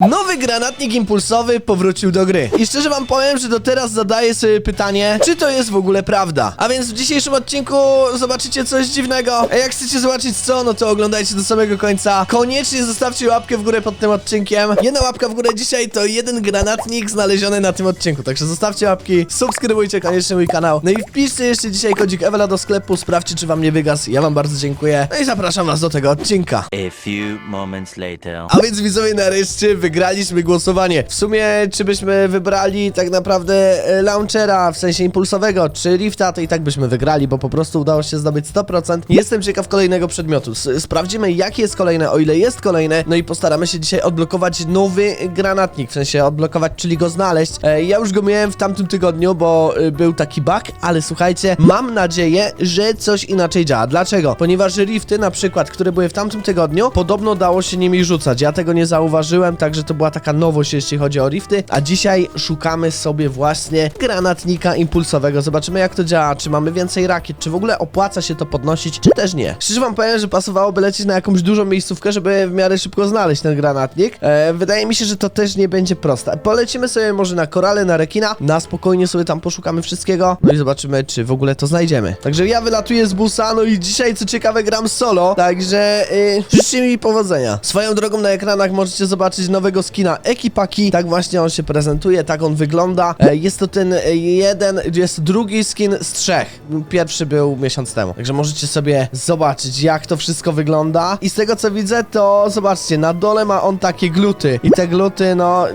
Nowy granatnik impulsowy powrócił do gry. I szczerze wam powiem, że do teraz zadaję sobie pytanie, czy to jest w ogóle prawda. A więc w dzisiejszym odcinku zobaczycie coś dziwnego. A jak chcecie zobaczyć co, no to oglądajcie do samego końca. Koniecznie zostawcie łapkę w górę pod tym odcinkiem. Jedna łapka w górę dzisiaj to jeden granatnik znaleziony na tym odcinku. Także zostawcie łapki, subskrybujcie koniecznie mój kanał. No i wpiszcie jeszcze dzisiaj kodzik Ewela do sklepu, sprawdźcie czy wam nie wygasł. Ja wam bardzo dziękuję. No i zapraszam was do tego odcinka. A few moments later. A więc widzowie, nareszcie wygraliśmy głosowanie. W sumie, czy byśmy wybrali tak naprawdę e, launchera, w sensie impulsowego, czy lifta, to i tak byśmy wygrali, bo po prostu udało się zdobyć 100%. Jestem ciekaw kolejnego przedmiotu. S sprawdzimy, jakie jest kolejne, o ile jest kolejne, no i postaramy się dzisiaj odblokować nowy granatnik, w sensie odblokować, czyli go znaleźć. E, ja już go miałem w tamtym tygodniu, bo e, był taki bug, ale słuchajcie, mam nadzieję, że coś inaczej działa. Dlaczego? Ponieważ rifty, na przykład, które były w tamtym tygodniu, podobno dało się nimi rzucać. Ja tego nie zauważyłem, także to była taka nowość, jeśli chodzi o rifty. A dzisiaj szukamy sobie właśnie granatnika impulsowego. Zobaczymy, jak to działa, czy mamy więcej rakiet, czy w ogóle opłaca się to podnosić, czy też nie. Szczerze wam powiem, że pasowałoby lecieć na jakąś dużą miejscówkę, żeby w miarę szybko znaleźć ten granatnik. E, wydaje mi się, że to też nie będzie proste. Polecimy sobie może na korale, na rekina, na spokojnie sobie tam poszukamy wszystkiego, no i zobaczymy, czy w ogóle to znajdziemy. Także ja wylatuję z busa, no i dzisiaj, co ciekawe, gram solo, także yy, życzcie mi powodzenia. Swoją drogą na ekranach możecie zobaczyć nowego skina Ekipaki, tak właśnie on się prezentuje, tak on wygląda. E, jest to ten e, jeden, jest drugi skin z trzech. Pierwszy był miesiąc temu, także możecie sobie zobaczyć, jak to wszystko wygląda. I z tego, co widzę, to zobaczcie, na dole ma on takie gluty i te gluty, no,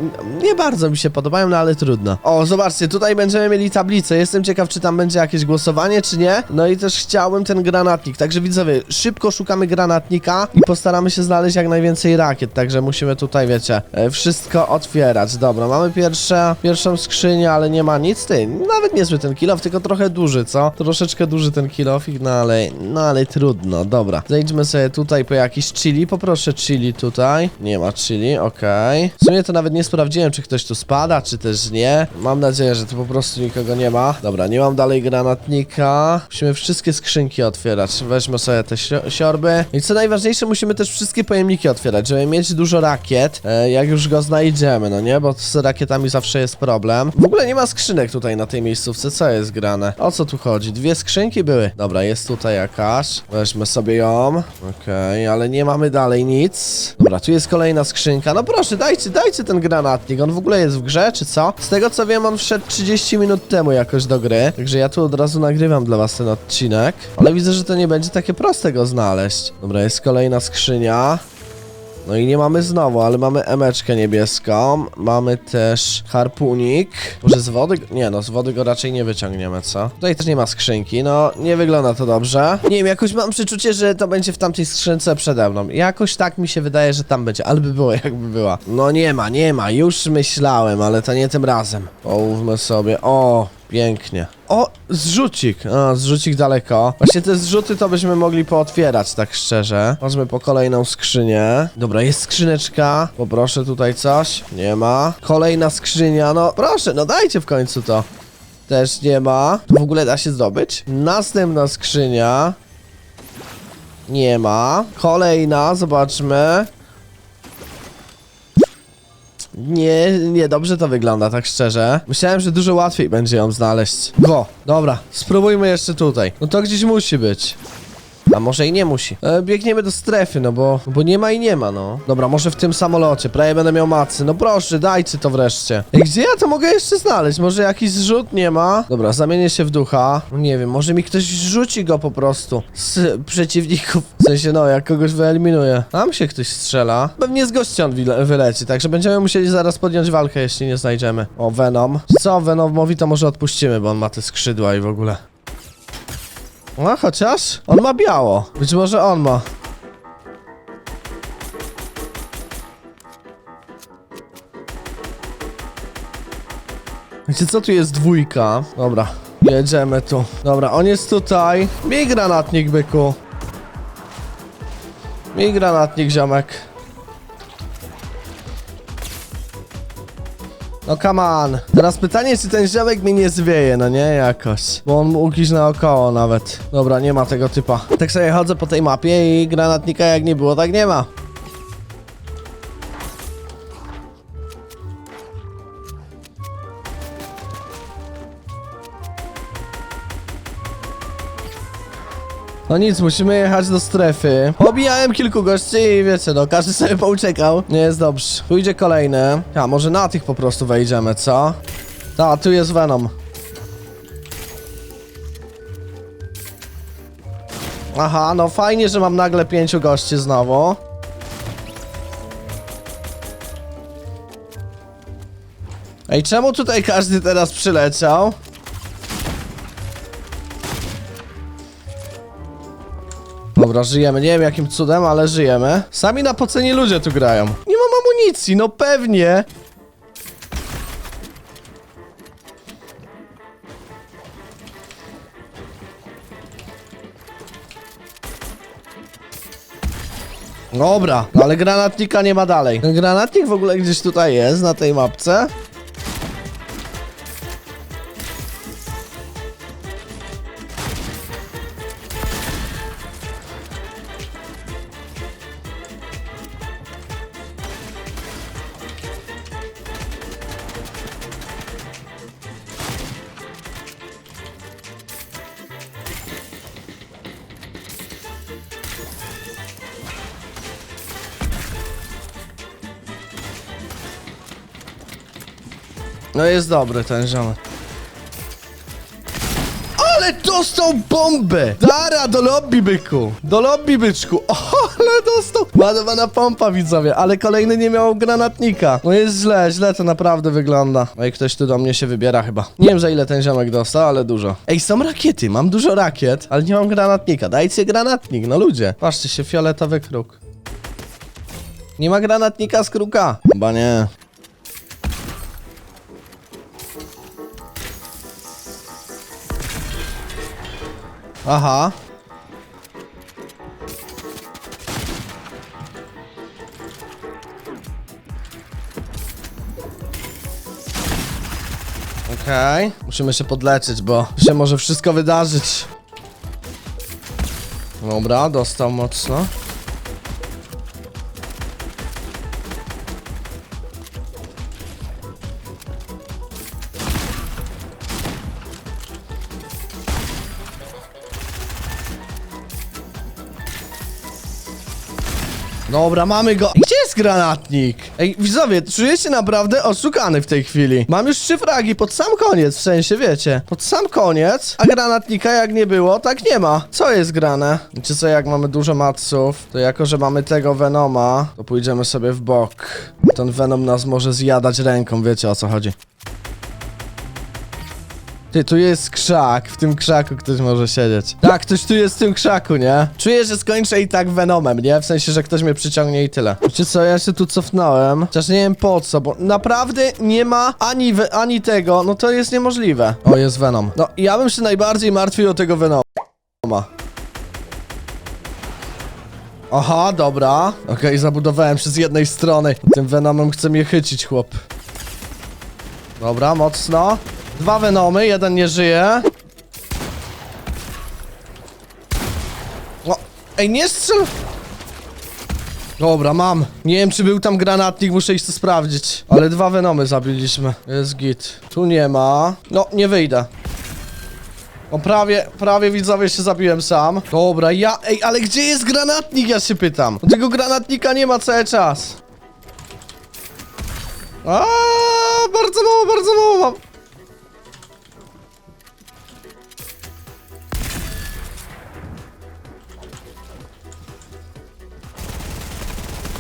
nie bardzo mi się podobają, no ale trudno. O, zobaczcie, tutaj będziemy mieli tablicę, jestem ciekaw, czy tam będzie jakieś głosowanie, czy nie. No i też chciałem ten granatnik, także widzowie, szybko szukamy granatnika i postaramy się znaleźć jak najwięcej rakiet, także musimy tutaj, wiecie, wszystko otwierać. Dobra, mamy pierwsze, pierwszą skrzynię, ale nie ma nic, ty, nawet niezły ten kilof, tylko trochę duży, co? Troszeczkę duży ten kilofik, no ale, no ale trudno, dobra. Zejdźmy sobie tutaj po jakiś chili, poproszę chili tutaj. Nie ma chili, okej. W sumie to nawet nie sprawdziłem, czy ktoś tu spada, czy też nie. Mam nadzieję, że tu po prostu nikogo nie ma. Dobra, nie mam dalej granatnika. Musimy wszystkie skrzynki otwierać. Weźmy sobie te sio- siorby. I co najważniejsze, musimy też wszystkie pojemniki otwierać, żeby mieć dużo rakiet, e, jak już go znajdziemy, no nie? Bo z rakietami zawsze jest problem. W ogóle nie ma skrzynek tutaj na tej miejscówce, co jest grane? O co tu chodzi? Dwie skrzynki były. Dobra, jest tutaj jakaś. Weźmy sobie ją. Okej, ale nie mamy dalej nic. Dobra, tu jest kolejna skrzynka. No proszę, dajcie, dajcie ten granatnik. On w ogóle jest w grze, czy co? Z tego co wiem, on wszedł 30 minut temu jakoś do gry. Także ja tu od razu nagrywam dla was ten odcinek. Ale widzę, że to nie będzie takie proste go znaleźć. Dobra, jest kolejna skrzynia. No i nie mamy znowu, ale mamy emeczkę niebieską. Mamy też harpunik. Może z wody? Nie no, z wody go raczej nie wyciągniemy, co? Tutaj też nie ma skrzynki, no nie wygląda to dobrze. Nie wiem, jakoś mam przeczucie, że to będzie w tamtej skrzynce przede mną. Jakoś tak mi się wydaje, że tam będzie, ale by było jakby była. No nie ma, nie ma, już myślałem, ale to nie tym razem. Połówmy sobie, o, pięknie. O, zrzucik. A, zrzucik daleko. Właśnie te zrzuty to byśmy mogli pootwierać, tak szczerze. Chodźmy po kolejną skrzynię. Dobra, jest skrzyneczka. Poproszę tutaj coś. Nie ma. Kolejna skrzynia. No, proszę, no dajcie w końcu to. Też nie ma. Tu w ogóle da się zdobyć? Następna skrzynia. Nie ma. Kolejna, zobaczmy. Nie, nie, dobrze to wygląda, tak szczerze. Myślałem, że dużo łatwiej będzie ją znaleźć. Go, dobra, spróbujmy jeszcze tutaj. No to gdzieś musi być. A może i nie musi. E, biegniemy do strefy, no bo, bo nie ma i nie ma, no. Dobra, może w tym samolocie. Prawie będę miał macy. No proszę, dajcie to wreszcie. Ej, gdzie ja to mogę jeszcze znaleźć? Może jakiś zrzut nie ma? Dobra, zamienię się w ducha. No nie wiem, może mi ktoś rzuci go po prostu z przeciwników. W sensie, no, jak kogoś wyeliminuje. Tam się ktoś strzela. Pewnie z wyle- wyleci, także będziemy musieli zaraz podjąć walkę, jeśli nie znajdziemy. O, Venom. Co Venomowi to może odpuścimy, bo on ma te skrzydła i w ogóle. A chociaż on ma biało. Być może on ma. Wiecie co, tu jest dwójka. Dobra, jedziemy tu. Dobra, on jest tutaj. Bij granatnik, byku. Bij granatnik, ziomek. No come on. Teraz pytanie, czy ten ziomek mnie nie zwieje, no nie? Jakoś. Bo on mógł iść naokoło nawet. Dobra, nie ma tego typa. Tak sobie chodzę po tej mapie i granatnika jak nie było, tak nie ma. No nic, musimy jechać do strefy. Obijałem kilku gości i wiecie, no każdy sobie pouciekał. Nie jest dobrze. Tu idzie kolejny. A, może na tych po prostu wejdziemy, co? Ta, tu jest Venom. Aha, no fajnie, że mam nagle pięciu gości znowu. Ej, czemu tutaj każdy teraz przyleciał? Dobra, żyjemy. Nie wiem jakim cudem, ale żyjemy. Sami napoceni ludzie tu grają. Nie mam amunicji, no pewnie. Dobra, ale granatnika nie ma dalej. Granatnik w ogóle gdzieś tutaj jest, na tej mapce. No jest dobry ten ziomek. Ale dostał bombę! Dara, do lobby, byku! Do lobby, byczku! O, ale dostał! Ładowana pompa, widzowie, ale kolejny nie miał granatnika. No jest źle, źle to naprawdę wygląda. I ktoś tu do mnie się wybiera chyba. Nie wiem, za ile ten ziomek dostał, ale dużo. Ej, są rakiety, mam dużo rakiet, ale nie mam granatnika. Dajcie granatnik, no ludzie. Patrzcie się, fioletowy kruk. Nie ma granatnika z kruka. Chyba nie. Aha. Okej. Musimy się podleczyć, bo się może wszystko wydarzyć. Dobra, dostał mocno. Dobra, mamy go. Gdzie jest granatnik? Ej, widzowie, czuję się naprawdę oszukany w tej chwili. Mam już trzy fragi pod sam koniec, w sensie, wiecie. Pod sam koniec, a granatnika jak nie było, tak nie ma. Co jest grane? Czy co, jak mamy dużo matsów, to jako, że mamy tego Venoma, to pójdziemy sobie w bok. Ten Venom nas może zjadać ręką, wiecie o co chodzi. Ty, tu jest krzak, w tym krzaku ktoś może siedzieć. Tak, ktoś tu jest w tym krzaku, nie? Czuję, że skończę i tak Venomem, nie? W sensie, że ktoś mnie przyciągnie i tyle. Wiecie co, ja się tu cofnąłem. Chociaż nie wiem po co, bo naprawdę nie ma ani, ani tego, no to jest niemożliwe. O, jest Venom. No, ja bym się najbardziej martwił o tego Venoma. Aha, dobra. Okej, zabudowałem się z jednej strony. Tym Venomem chce mnie chycić, chłop. Dobra, mocno. Dwa Venomy, jeden nie żyje. O, ej, nie strzel! Dobra, mam. Nie wiem, czy był tam granatnik, muszę iść to sprawdzić. Ale dwa Venomy zabiliśmy. Jest git. Tu nie ma. No, nie wyjdę. O, prawie, prawie widzowie się zabiłem sam. Dobra, ja... Ej, ale gdzie jest granatnik, ja się pytam. No, tego granatnika nie ma cały czas. A, bardzo mało, bardzo mało mam.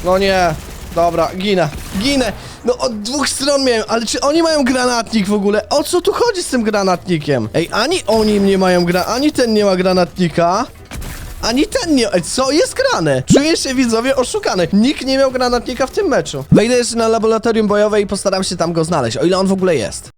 No nie. Dobra, ginę. Ginę. No od dwóch stron miałem, ale czy oni mają granatnik w ogóle? O co tu chodzi z tym granatnikiem? Ej, ani oni nie mają gra... Ani ten nie ma granatnika. Ani ten nie... Co jest grane? Czuję się widzowie oszukany. Nikt nie miał granatnika w tym meczu. Wejdę jeszcze na laboratorium bojowe i postaram się tam go znaleźć, o ile on w ogóle jest.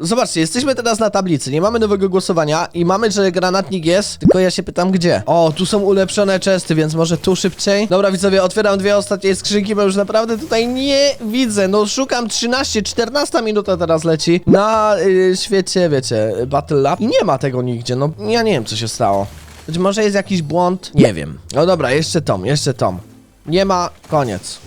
Zobaczcie, jesteśmy teraz na tablicy, nie mamy nowego głosowania i mamy, że granatnik jest, tylko ja się pytam gdzie. O, tu są ulepszone czesty, więc może tu szybciej? Dobra widzowie, otwieram dwie ostatnie skrzynki, bo już naprawdę tutaj nie widzę, no szukam 13, 14 minuta teraz leci na y, świecie, wiecie, Battle Lab i nie ma tego nigdzie, no ja nie wiem co się stało. Być może jest jakiś błąd? Nie wiem. No dobra, jeszcze Tom, jeszcze Tom. Nie ma, koniec.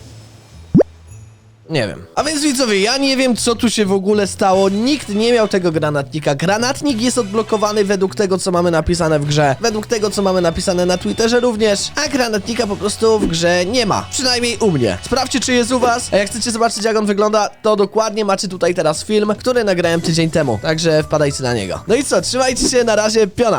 Nie wiem. A więc widzowie, ja nie wiem co tu się w ogóle stało. Nikt nie miał tego granatnika. Granatnik jest odblokowany według tego, co mamy napisane w grze. Według tego, co mamy napisane na Twitterze również. A granatnika po prostu w grze nie ma. Przynajmniej u mnie. Sprawdźcie, czy jest u was. A jak chcecie zobaczyć, jak on wygląda, to dokładnie macie tutaj teraz film, który nagrałem tydzień temu. Także wpadajcie na niego. No i co, trzymajcie się, na razie, piona.